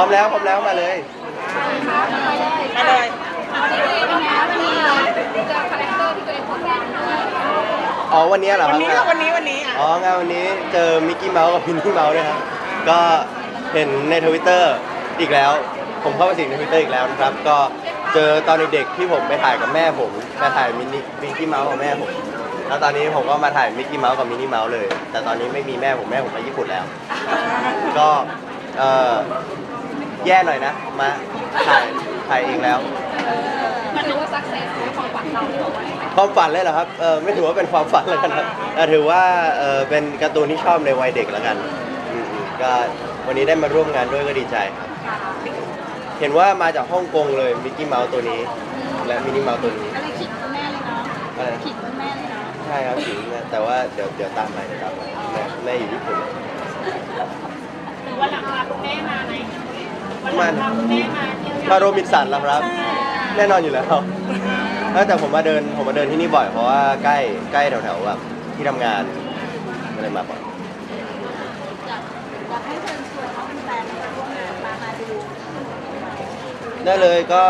ร้อมแล้วพร้อมแล้วมาเลยมาเลยอ๋อวันนี้เหรอควัรันบนี้ค่ะวันนี้วันนี้อะอ๋องานวันนี้เจอมิกกี้เมาส์กับพินนี่เมาส์ด้วยครับก็เห็นในทวิตเตอร์อีกแล้ว ผมเข้าไปสิงในทวิตเตอร์อีกแล้วนะครับ ก็เจอตอนเด็กๆที่ผมไปถ่ายกับแม่ผมไปถ่ายมินิมิกกี้เมาส์กับแม่ผม แล้วตอนนี้ผมก็มาถ่ายมิกกี้เมาส์กับมินนี่เมาส์เลย แต่ตอนนี้ไม่มีแม่ผมแม่ผมไปญี่ปุ่นแล้ว ก็เออ แย่หน่อยนะ มาถ่ายถ่ายเองแล้ว มันรู้ว่าสักเซสในความฝันเราที่บอกว่าความฝันเลยเหรอครับเออไม่ถือว่าเป็นความฝันแล้วกันครับแต่ถือว่าเออเป็นการ์ตูนที่ชอบในวัยเด็กแล้วกันอืมๆก็วันนี้ได้มาร่วมงานด้วยก็ดีใจครับเห็นว่ามาจากฮ่องกงเลยมิกกี้เมาส์ตัวนี้ และมินนี่เมาส์ตัวนี้ อะไรขิงคุณแม่เลยเนาะอะไรนะ ขิงคุณแม่เลยเนาะใช่ครับถึงนะแต่ว่าเดี๋ยวเดี๋ยวตามไปเดี๋ยวตามไปแม่แม่อยู่ญี่ปุ่นวันหลังพาคุณแม่มาไหม มาพาคุณแม่มาเที่ยวมาโรบินสันแล้วครับ แน่นอนอยู่แล้วเออแต่ผมมาเดินผมมาเดินที่นี่บ่อยเพราะว่าใกล้ใกล้แถวๆแบบที่ทำงานก็เลยมาบ่อยอยากอยากให้เชิญชวนเขาเป็นแฟนมาร่วมงานมามาดูได้เลยก็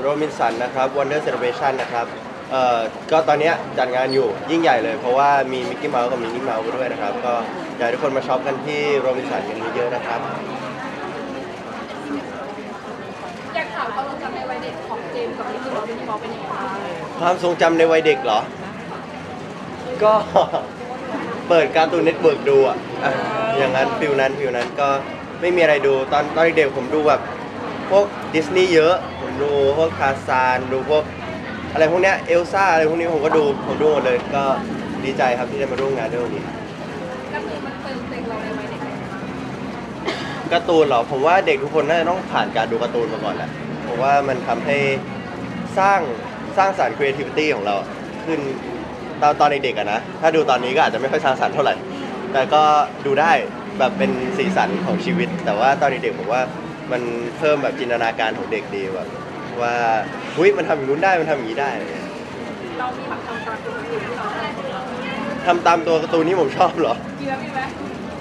โรบินสันนะครับ Wonder Celebration นะครับเอ่อก็ตอนเนี้ยจัดงานอยู่ยิ่งใหญ่เลย เพราะว่ามีมิกกี้เมาส์กับมินนี่เมาส์ด้วยนะครับ ก็อยากให้ทุกคนมาช็อปกันที่โรบินสันกันเยอะๆนะครับ อยากถามเขาลงจำในวัยเด็กของเจ มส์กับมิกกี้เมาส์เป็นยังไงเป็นยังไงบ้างความทรงจำในวัยเด็กเหรอ ก็ เปิดการ์ตูนเน็ตเวิร์กดูอะอะอย่างนั้นฟิลนั้นฟิลนั้นก็ไม่มีอะไรดูตอนตอนเด็กๆผมดูแบบพวกดิสนีย์เยอะ ผมดูพวกคาซานดูพวกอะไรพวกเนี้ยเอลซ่าอะไรพวกนี้ผมก็ดูผมดูหมดเลยก็ดีใจครับที่ได้มาร่วมงานด้วยวันนี้ ก็คือมันเติมเต็มเราในวัยเด็กเลยการ์ตูนเหรอผมว่าเด็กทุกคนน่าจะต้องผ่านการดูการ์ตูนมาก่อนแหละผมว่ามันทำให้ สร้างสร้างสรรค์ creativity ของเราขึ้นตอนตอนเด็กๆอะนะ ถ้าดูตอนนี้ก็อาจจะไม่ค่อยสร้างสรรค์เท่าไหร่ แต่ก็ดูได้แบบเป็นสีสันของชีวิต แต่ว่าตอนเด็กๆผมว่ามันเพิ่มแบบจินตนาการของเด็กดีแบบว่าหุ้ยมันทำอย่างนู้นได้มันทำอย่างนี้ได้อะไรเงี้ยเรามีแบบทำการ์ตูนอยู่ที่เราได้ทำตามตัวการ์ตูนที่ผมชอบเหรอ มีไหมมีไหม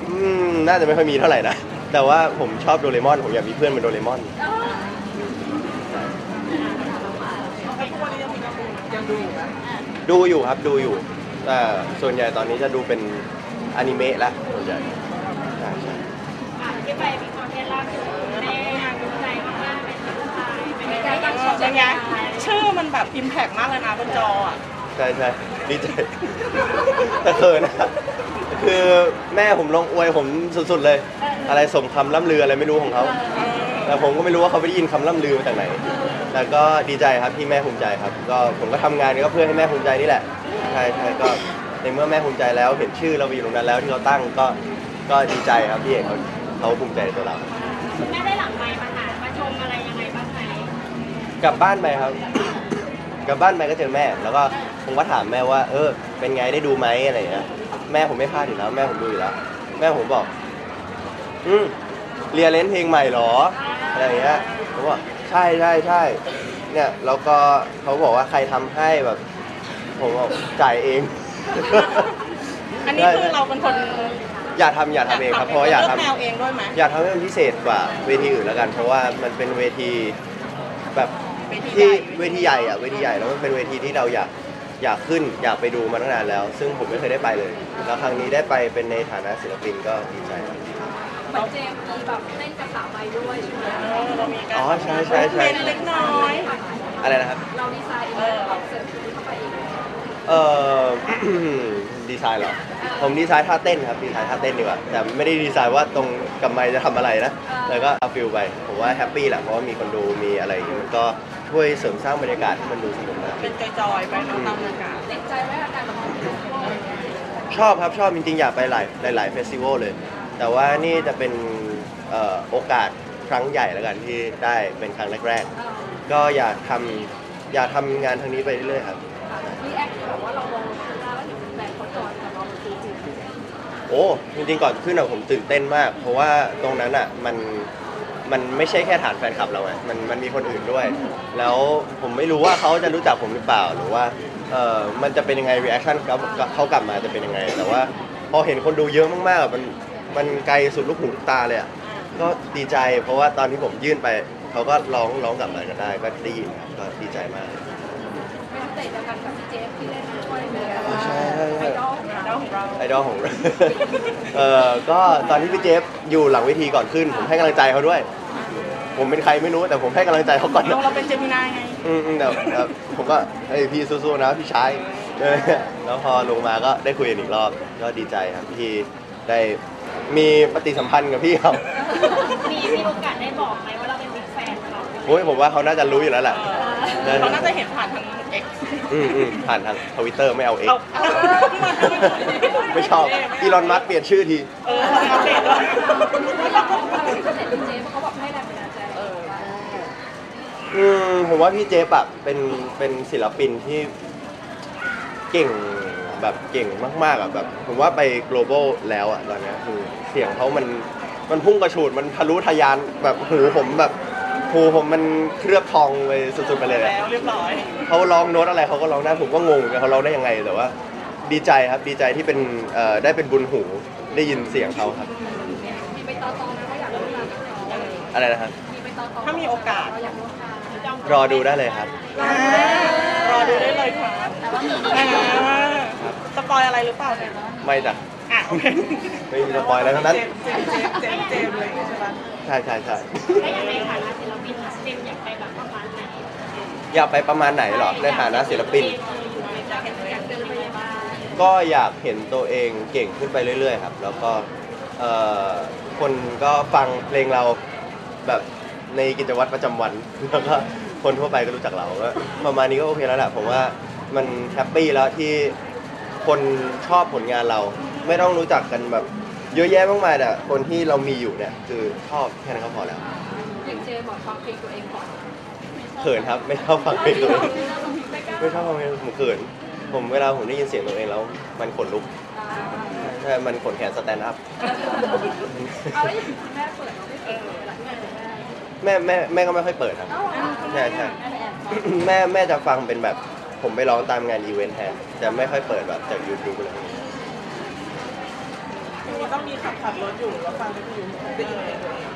อืมน่าจะไม่ค่อยมีเท่าไหร่นะ แต่ว่าผมชอบโดเรมอน ผมอยากมีเพื่อนเป็นโดเรมอน เออ ไอ้ทุกวันนี้ยังมีการ์ตูน ยังดูอยู่ไหมดูอยู่ครับดูอยู่แต่ส่วนใหญ่ตอนนี้จะดูเป็นอนิเมะละส่วนใหญ่ใช่ใช่อะที่ไปมีคอนเทนต์ล่าสุดแม่ดีใจมากๆเป็นผู้ชายเป็นไงบ้างชอบยังไงชื่อมันแบบอิมแพกมากเลยนะบนจออะใช่ใช่ดีใจแต่เขินนะคือแม่ผมลงอวยผมสุดๆเลย อะไรสมคำล่ำลืออะไรไม่รู้ของเขาแต่ผมก็ไม่รู้ว่าเขาไปได้ยินคำล่ำลือมาจากไหน แต่ก็ดีใจครับที่แม่ภูมิใจครับ ก็ผมก็ทำงานก็เพื่อให้แม่ภูมิใจนี่แหละใช่ใช่ก็ในเมื่อแม่ภูมิใจแล้วเห็นชื่อเราไปอยู่ตรงนั้นแล้วที่เขาตั้งก็ก็ดีใจครับที่เอกเขาเขาภูมิใจในตัวเรา คุณแม่ได้หลังไมค์มาหามาชมอะไรยังไงบ้างไหมกลับบ้านไปครับ กลับบ้านไปก็เจอแม่ แล้วก็ผมก็ถามแม่ว่า เออ เป็นไงได้ดูไหมอะไรอย่างเงี้ยแม่ผมไม่พลาดอยู่แล้ว แม่ผมดูอยู่แล้ว แม่ผมบอก อืมเรียนเล่นเพลงใหม่เหรออะไรอย่างเงี้ยผมบอก ใช่ใช่ใช่เนี่ยแล้วก็เขาบอกว่าใครทำให้แบบ ผมบอกจ่ายเอง อันนี้คือเราเป็นคนอยากทำอยากทำเองครับเพราะว่าอยากเลืทำแนวเองด้วยไหมอยากทำให้มันพิเศษกว่าเวทีอื่นแล้วกัน เพราะว่ามันเป็นเวทีแบบเวทีใหที่ญ่เวทีใหญ่อะเวทีใหญ่แล้วมันเป็นเวทีที่เราอยากอยากขึ้น อยากไปดูมาตั้งนานแล้ว ซึ่งผมไม่เคยได้ไปเลยแล้วครั้งนี้ได้ไปเป็นในฐานะศิลปินก็ดีใจครับ เหมือนเจมส์มีแบบเต้นกับสาวไมค์ด้วยใช่ไหมเออเรามีการอ๋อใช่ใช่ใช่เล่นเล็กน้อย อะไรนะครับ เราดีไซน์เองเราเสริมเข้าไปเองเอ่อ ดีไซน์เหรอ ผมดีไซน์ท่าเต้นครับ ดีไซน์ท่าเต้นดีกว่า แต่ไม่ได้ดีไซน์ว่าตรงกับไมค์จะทำอะไรนะ แล้วก็เอาฟิลไป ผมว่าแฮปปี้แหละ เพราะว่ามีคนดูมีอะไรอย่างงี้มันก็ช่วยเสริมสร้างบรรยากาศให้มันดูสนุกนะเป็นจอยๆไปเนอะตามบรรยากาศติดใจไหมอาการแบบนี้ชอบครับ ชอบจริงๆ อยากไปหลายหลายๆเฟสติวัลเลย แต่ว่านี่จะเป็นเอ่อโอกาสครั้งใหญ่แล้วกันที่ได้เป็นครั้งแรกๆก็อยากทำอยากทำงานทางนี้ไปเรื่อยๆครับรีแอคที่แบบว่าเรามองข้างหน้าแล้วเห็นแฟนเขาจอยกับเราจริงโอ้จริงๆก่อนขึ้นอะผมตื่นเต้นมาก เพราะว่าตรงนั้นอะมันมันไม่ใช่แค่ฐานแฟนคลับเราไงมันมันมีคนอื่นด้วย แล้วผมไม่รู้ว่าเขาจะรู้จักผมหรือเปล่าหรือว่าเออมันจะเป็นยังไงรีแอคชั่นเขาเขากลับมาจะเป็นยังไง แต่ว่าพอเห็นคนดูเยอะมากๆอะมัน มันไกลสุดลูกหูลูกตาเลยอะก็ดีใจเพราะว่าตอนที่ผมยื่นไป เขาก็ร้องร้องกลับมากันได้ก็ได้ยินครับก็ดีใจมากเป็นเตะเดียวกันกับพี่เจฟที่เล่นด้วยเลยใช่ใช่ใช่ดอกของเราไอดอลของเราเออก็ตอนที่พี่เจฟอยู่หลังเวทีก่อนขึ้น ผมให้กำลังใจเขาด้วย ผมเป็นใครไม่รู้แต่ผมให้กำลังใจเขาก่อนเราเราเป็นเจมินายไงอืมอืมแต่แต่ผมก็เฮ้ยพี่สู้ๆนะพี่ชายเออแล้วพอลงมาก็ได้คุยกันอีกรอบก็ดีใจครับที่ได้ มีปฏิสัมพันธ์กับพี่เขามีมีโอกาสได้บอกไหมว่าเราเป็นบิ๊กแฟนเขาโอ้ยผมว่าเขาน่าจะรู้อยู่แล้วแหละเออเขาน่าจะเห็นผ่านทาง X อืมอืมผ่านทางทวิตเตอร์ไม่เอาเองเอาไม่ชอบอีลอนมัสเปลี่ยนชื่อทีเอออัปเดตเลยเห็นพี่เจฟเขาบอกให้แรงบันดาลใจเอออืมผมว่าพี่เจฟอะเป็นเป็นศิลปินที่เก่งแบบเก่งมากๆอะแบบผมว่าไป global แล้วอะตอนเนี้ยคือ เสียงเขามันมันพุ่งกระฉูดมันทะลุทะยานแบบหูผมแบบหูผมมันเคลือบทองไปสุดๆไปเลยอะแล้วเรียบร้อย เขาร้องโน้ตอะไรเขาก็ร้องได้ผมก็งงเหมือนกันเขาร้องได้ยังไงแต่ว่า ดีใจครับดีใจที่เป็นเอ่อได้เป็นบุญหูได้ยินเสียงเขาครับ มีไปต่อตองนะเขาอยากร่วมงานกับเราอะไรนะครับ มีไปต่อตองถ้ามีโอกาส เราอยากร่วมงานรอดูได้เลยครับ รอดูได้เลยครับแต่ว่ามี อ่าสปอยอะไรหรือเปล่าเนี่ยไม่จ้ะ อะโอเคไม่มีสปอยอะไรทั้งนั้น เจมส์เจมส์เจมส์เจมส์เลยใช่ปะใช่ใช่ใช่และอย่างในฐานะศิลปินเจมอยากไปแบบประมาณไหนอยากไปประมาณไหนเหรอในฐานะศิลปิน อยากเห็นตัวเองเป็นยังไงบ้างก็อยากเห็นตัวเองเก่งขึ้นไปเรื่อย ๆ ครับ แล้วก็เอ่อคนก็ฟังเพลงเราแบบในกิจวัตรประจำวัน แล้วก็คนทั่วไปก็รู้จักเราก็ประมาณนี้ก็โอเคแล้วแหละผมว่ามันแฮปปี้แล้วที่คนชอบผลงานเรา ไม่ต้องรู้จักกันแบบเยอะแยะมากมายแต่คนที่เรามีอยู่เนี่ยคือชอบแค่นั้นก็พอแล้วอย่างเจบอกฟังเพลงตัวเองก่อนเขินครับ ไม่ชอบฟังเพลงตัวเองไม่ชอบฟังเพลงผมเขินผมเวลาผมได้ยินเสียงตัวเองแล้ว มันขนลุกใช่มันขนแขนสแตนด์อัพเอาไว้แม่เปิดเราไม่เปิดเวลาที่แม่แม่แม่แม่แม่ก็ไม่ค่อยเปิดครับใช่ใช่แม่แม่จะฟังเป็นแบบผมไปร้องตามงานอีเวนต์แทนจะไม่ค่อยเปิดแบบจาก YouTube เลยที นี้ต้องมีขับขับรถอยู่หรือว่าฟังไม่อยู่ได้ยินเองตัวเอง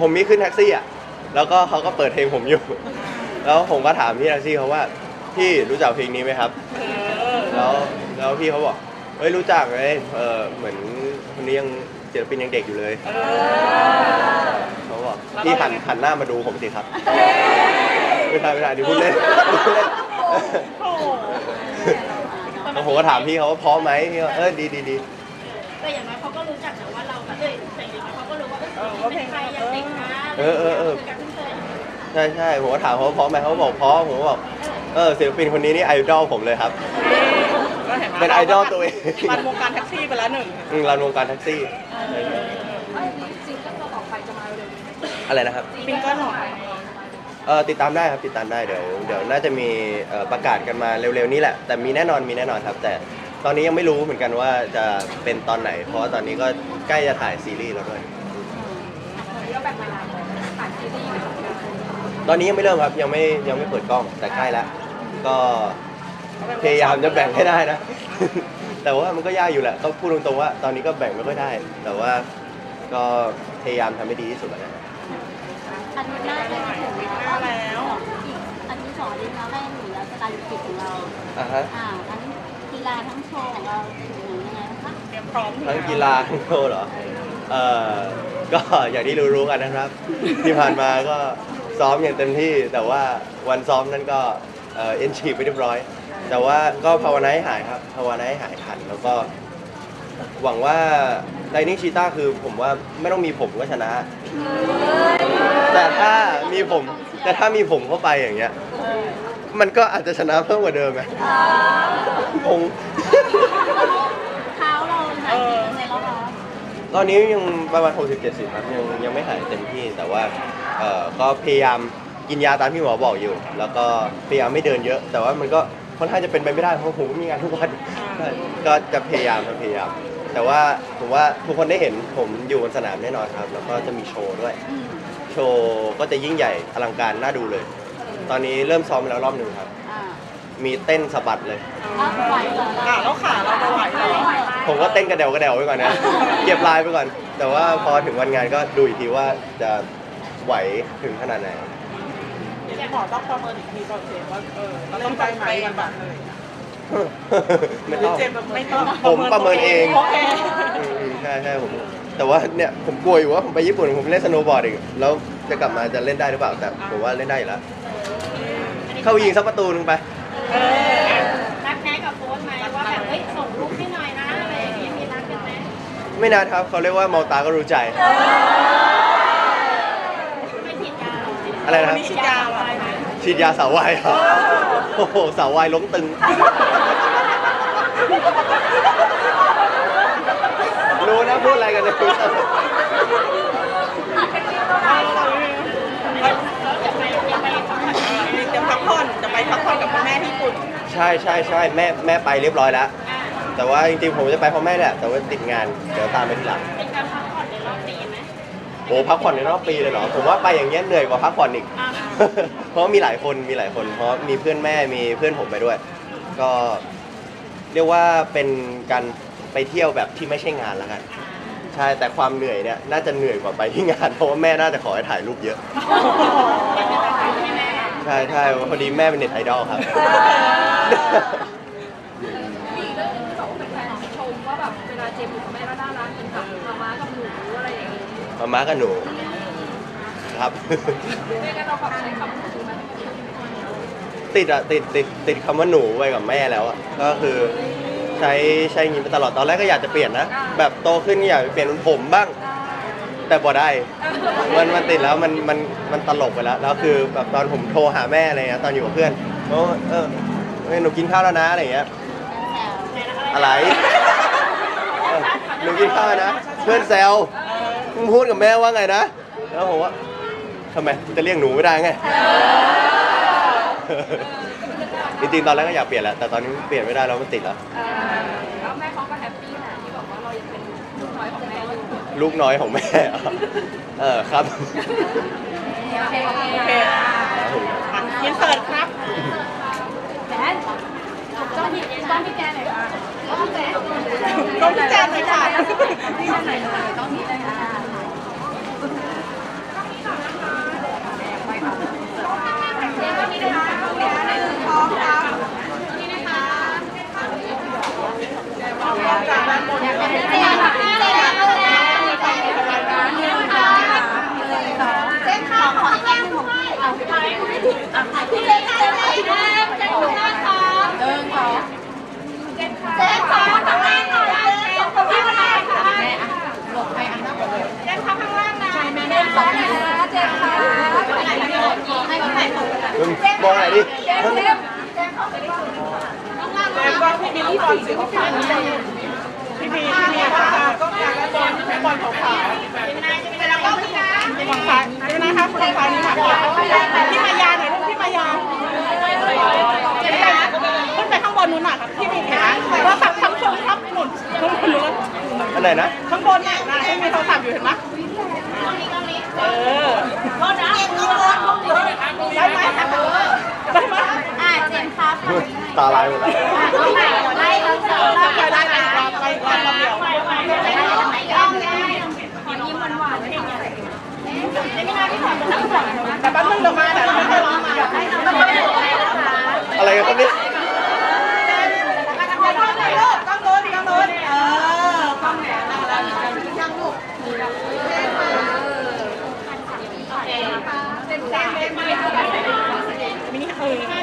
ผมมีขึ้นแท็กซี่อะ แล้วก็เขาก็เปิดเพลงผมอยู่ แล้วผมก็ถามพี่แท็กซี่เขาว่า พี่รู้จักเพลงนี้ไหมครับเออแล้วแล้วพี่เขาบอก เฮ้ยรู้จักเลยเออเหมือนคนนี้ยังศิลปินยังเด็กอยู่เลยเออเขาบอกพี่หันหันหน้ามาดูผมสิครับ ไม่ใช่ไม่ใช่ดิพูดเล่นพูดเล่นโอ้โหแล้วผมก็ถามพี่เขาว่าพร้อมไหมพี่เขาเออดีดีดี แต่อย่างน้อยเขาก็รู้จักนะว่าเราแบบเอ้ยแต่อย่างน้อยเขาก็รู้ว่าเออเป็นใครยังเด็กนะคือการเพิ่งเคยใช่ใช่ผมก็ถามเขาว่าพร้อมไหมเขาบอกพร้อมผมก็บอกเออศิลปินคนนี้นี่ไอดอลผมเลยครับ ก็ห็หมเป็นไอดอลตัวเอง รันวงการแท็กซี่ไปแล้วหนึ่งอืมรันวงการแท็กซี่เอ้ยจริงก็ต่อไปจะมาเร็วนี้อะไรนะครับ ปิงเกิลหน่อยเออติดตามได้ครับติดตามได้เดี๋ยวเดี๋ยวน่าจะมีเอ่อประกาศกันมาเร็วๆนี้แหละ แต่มีแน่นอนมีแน่นอนครับ แต่ ตอนนี้ยังไม่รู้เหมือนกันว่าจะเป็นตอนไหน เพราะว่าตอนนี้ก็ใกล้จะถ่ายซีรีส์แล้วด้วยก็แบ่งเวลาถ่ายซีรีส์ไปทำงานตอนนี้ยังไม่เริ่มครับยังไม่ยังไม่เปิดกล้องแต่ใกล้แล้วก็พยายามจะแบ่งให้ได้นะ แต่ว่ามันก็ยากอยู่แหละก็พูดตรงๆว่า ตอนนี้ก็แบ่งไม่ค่อยได้ แต่ว่าก็พยายามทำให้ดีที่สุดแล้วกันอันนี้น่าจะถึงหน้าแล้วอีกอันนี้สอนดีนะแม่หนูแล้วสไตล์ยุคของเรา อะฮะ อ่าทั้ง กีฬาทั้งโชว์ของเราถึงยังไงคะเตรียมพร้อมทั้งกีฬาทั้งโชว์เหรอเอ่อก็อย่างที่รู้ๆกันนะครับ ที่ผ่านมาก็ซ้อมอย่างเต็มที่ แต่ว่าวันซ้อมนั้นก็เอ็นฉีไปเรียบร้อย แต่ว่าก็ภาวนาให้หายครับภาวนาให้หายทันแล้วก็หวังว่าไ i นิ่งชีต้าคือผมว่าไม่ต้องมีผมก็ชนะ แต่ถ้ามีผม แต่ถ้ามีผมเข้าไปอย่างเงี้ย มันก็อาจจะชนะเพิ่มกว่าเดิมไหมคง เท้าเราหายไปยังไงแล้วคะตอนนี้ยังประมาณ 60 70ครับยังยังไม่หายเต็มที่แต่ว่าเอ่อก็พยายามกินยาตามที่หมอบอกอยู่ แล้วก็พยายามไม่เดินเยอะ แต่ว่ามันก็ค่อนข้างจะเป็นไปไม่ได้เพราะผมก็มีงานทุกวันก็จะพยายามครับพยายาม แต่ว่าผมว่าทุกคนได้เห็นผมอยู่บนสนามแน่นอนครับ แล้วก็จะมีโชว์ด้วยอืมโชว์ก็จะยิ่งใหญ่อลังการน่าดูเลย ตอนนี้เริ่มซ้อมไปแล้วรอบหนึ่งครับอ่ามีเต้นสะบัดเลยอะไหวเหรออะแล้วขาเราจะไหวเหรอไหวไหมผมก็เต้นกระเดวกระเดวไปก่อนนะ เก็บลายไปก่อน แต่ว่าพอถึงวันงานก็ดูอีกทีว่าจะไหวถึงขนาดไหน หมอต้องประเมินอีกทีก่อนเจมส์ว่าเออเราต้องไปไหมวันบัตรเลยไม่หรือต้อง เจมส์ไม่ต้องผมประเมินเอง โอเคอืมอืมใช่ใช่ผมแต่ว่าเนี่ยผมกลัวอยู่ว่าผมไปญี่ปุ่นผมเล่นสโนว์บอร์ดอีกแล้วจะกลับมาจะเล่นได้หรือเปล่าแต่ผมว่าเล่นได้อยู่แล้ว เข้ายิงสักประตูหนึงไปเออรักแท้กับโค้ชไหมว่าแบบเฮ้ยส่งรูปให้หน่อยนะอะไรอย่างเงี้ยมีรักกันไหมไม่นานครับเขาเรียกว่ามองตาก็รู้ใจ ไม่ผิดยาหรอกอะไรนะครับมีชิดยาวอะฉีดยาสาววายครับโอ้โหสาววายล้มตึง รู้นะพูดอะไรกันในทวิตเตอร์ แล้วจะไปจะไปพักผ่อนที่ไหน เตรียมพั กผ่อนจะไปพักผ่อนกับคุณแม่ที่ญี่ปุ่นใช่ใช่ใช่แม่แม่ไปเรียบร้อยแล้วอ่าแต่ว่าจริงๆผมจะไปเพราะแม่แหละแต่ว่าติดงานเดี๋ยวตามไปทีหลังเป็นการพักผ่อนในรอบปีไหมโอ้พักผ่อนในรอบปีเลยเหรอผมว่าไปอย่างเงี้ยเหนื่อยกว่าพักผ่อนอีกอ่าเพราะมีหลายคนมีหลายคน เพราะมีเพื่อนแม่มีเพื่อนผมไปด้วย ก็เรียกว่าเป็นการไปเที่ยวแบบที่ไม่ใช่งานแล้วกันใช่แต่ความเหนื่อยเนี่ยน่าจะเหนื่อยกว่าไปที่งานเพราะว่าแม่น่าจะขอให้ถ่ายรูปเยอะ ช่ใช่พอดีแม่เป็นเน็ตไอดอลครับ มีอีกเรื่องหนึงที่บอกว่าแฟนๆชมว่าแบบเวลาเจมส์อยู่กับแม่ก็น่ารักเหมือนกับมาม้ากับหนูอะไรอย่างเงี้ยมาม่ากับหนูครับ แม่ก็เราแบบใช้คำพูดไหมติดอะติดติดติดคำว่าหนูไว้กับแม่แล้วอะก็คือใช้ใช้อย่างนี้มาตลอดตอนแรกก็อยากจะเปลี่ยนนะ แบบโตขึ้นก็อยากจะเปลี่ยนเป็นผมบ้าง แต่บ่ได้ มันมันติดแล้วมันมันมันตลกไปแล้วแล้วคือแบบตอนผมโทรหาแม่อะไรเงี้ยตอนอยู่กับเพื่อนโอ้เออเฮ้ยหนูกินข้าวแล้วนะอะไรเงี้ยอะไรเออหนูกินข้าวแล้วนะ เพื่อนแซวมึงพูดกับแม่ว่าไงนะ แล้วผมว่าทำไมจะเรียกหนูไม่ได้ไง จริงๆตอนแรกก็อยากเปลี่ยนแหละแต่ตอนนี้เปลี่ยนไม่ได้แล้วมันติดแล้ว แล้วแม่เขาก็แฮปปี้แหละที่บอกว่าเรายังเป็นลูกน้อยของ ลูกน้อยของแม่ เออครับ โอเค โอเคโอเคอะยินเสิร์ตครับแม่จ้องพี่จ้องพี่แกหน่อยค่ะจ้องแกต้องพิจารณาค่ะ พี่แกหน่อยเลยจ้องพี่เลยค่ะเจ็บค่ะ มองไหนดิเจ็บแล้ก็พี่บีก่อนสิเขาผ่านพี่บีพี่บีก็ตาก็ตาแล้วบอลบอลขาวขาวฝั่งซ้ายไม่นะคะฝั่งซ้ายนี่ค่ะพี่มายาหน่อยลูกพี่มายาขึ้นไปข้างบนนู้นน่ะครับพี่บีเห็นไหมว่าขับทั้งชมทับหนุนข้างบนนู้นอันไหนนะข้างบนน่ะนะที่มีโทรศัพท์อยู่เห็นไหมเออ ได้ไหมได้ไหมอ่าเจมส์ครับตาลายหมดแล้วต้องไหนไล่ทั้งสองรอบไปได้ไปรอบไปรอบเดียวไปไปไปได้ทำไมก็ได้ขอยิ้มหวานๆให้หน่อยไม่น่าที่ขอจะนั่งสั่งนแต่แป๊บนึงเดี๋ยวมาแต่ไม่ค่อยร้องมา ให้น้องไปเลยนะคะ อะไรกันครับเนี่ย ต้องโดนต้องโดนเออต้องแหนนั่งลูก เป็นแซ่บเป็นมา มินิเออ ฮะ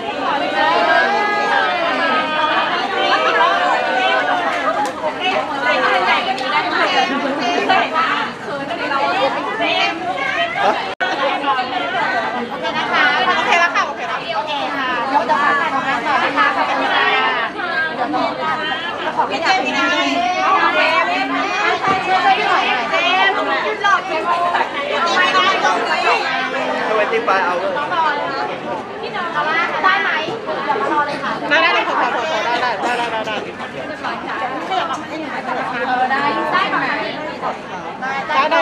นะคะ โอเคแล้วค่ะโอเคแล้ว โอเคค่ะยกตัวค่ะของเราต่อนะคะขอบคุณค่ะเดี๋ยวต้องขอพี่เจมี่นะโอเคช่วยช่วยพี่หน่อยเจมยืนหลอกเจมไม่ได้ตรงนี้ ทำไมตีปลายเอาเลยพี่น้องได้ไหมเดี๋ยวมารอเลยค่ะได้ได้ได้ขอขอขอได้ได้ได้ได้ได้เออได้ได้ไหมได้ได้